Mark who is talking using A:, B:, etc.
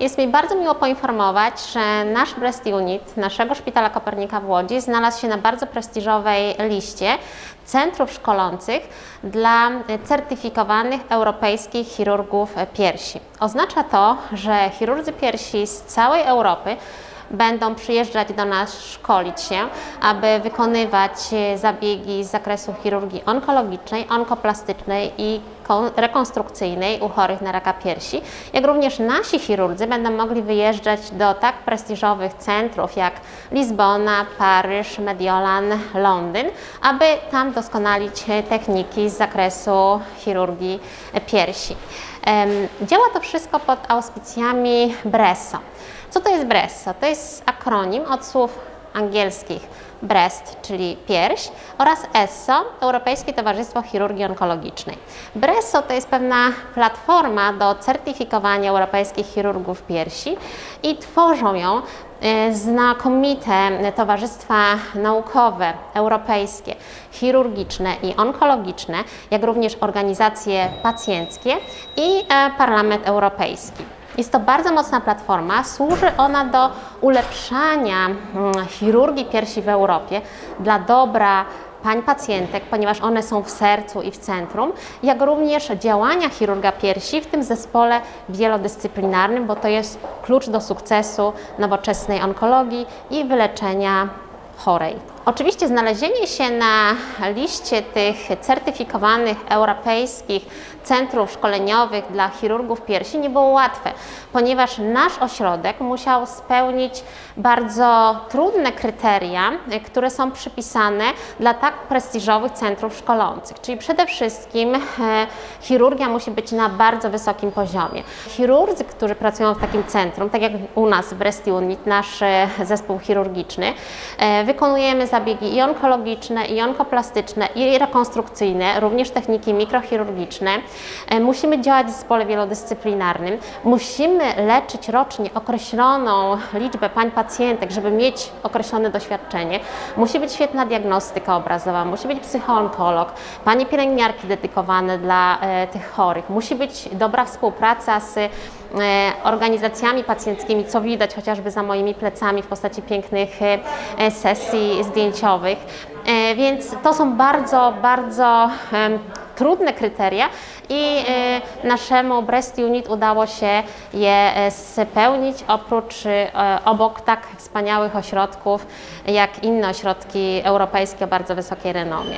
A: Jest mi bardzo miło poinformować, że nasz Breast Unit naszego Szpitala Kopernika w Łodzi znalazł się na bardzo prestiżowej liście centrów szkolących dla certyfikowanych europejskich chirurgów piersi. Oznacza to, że chirurdzy piersi z całej Europy będą przyjeżdżać do nas szkolić się, aby wykonywać zabiegi z zakresu chirurgii onkologicznej, onkoplastycznej i rekonstrukcyjnej u chorych na raka piersi, jak również nasi chirurdzy będą mogli wyjeżdżać do tak prestiżowych centrów jak Lizbona, Paryż, Mediolan, Londyn, aby tam doskonalić techniki z zakresu chirurgii piersi. Działa to wszystko pod auspicjami BRESO. Co to jest BRESO? To jest akronim od słów angielskich breast, czyli pierś, oraz ESSO, Europejskie Towarzystwo Chirurgii Onkologicznej. BRESO to jest pewna platforma do certyfikowania europejskich chirurgów piersi i tworzą ją e, znakomite towarzystwa naukowe, europejskie, chirurgiczne i onkologiczne, jak również organizacje pacjenckie i e, Parlament Europejski. Jest to bardzo mocna platforma. Służy ona do ulepszania mm, chirurgii piersi w Europie dla dobra pań pacjentek, ponieważ one są w sercu i w centrum, jak również działania chirurga piersi w tym zespole wielodyscyplinarnym, bo to jest klucz do sukcesu nowoczesnej onkologii i wyleczenia chorej. Oczywiście znalezienie się na liście tych certyfikowanych europejskich centrów szkoleniowych dla chirurgów piersi nie było łatwe, ponieważ nasz ośrodek musiał spełnić bardzo trudne kryteria, które są przypisane dla tak prestiżowych centrów szkolących. Czyli przede wszystkim e, chirurgia musi być na bardzo wysokim poziomie. Chirurdzy, którzy pracują w takim centrum, tak jak u nas w Breast Unit, nasz e, zespół chirurgiczny, e, wykonujemy zabiegi i onkologiczne, i onkoplastyczne, i rekonstrukcyjne, również techniki mikrochirurgiczne. E, Musimy działać w zespole wielodyscyplinarnym. Musimy leczyć rocznie określoną liczbę pań pacjentek, żeby mieć określone doświadczenie. Musi być świetna diagnostyka obrazowa, musi być psychoonkolog, panie pielęgniarki dedykowane dla e, tych chorych. Musi być dobra współpraca z e, organizacjami pacjenckimi, co widać chociażby za moimi plecami w postaci pięknych sesji zdjęciowych. E, Więc to są bardzo, bardzo trudne kryteria i e, naszemu Breast Unit udało się je e, spełnić oprócz obok tak wspaniałych ośrodków jak inne ośrodki europejskie o bardzo wysokiej renomie.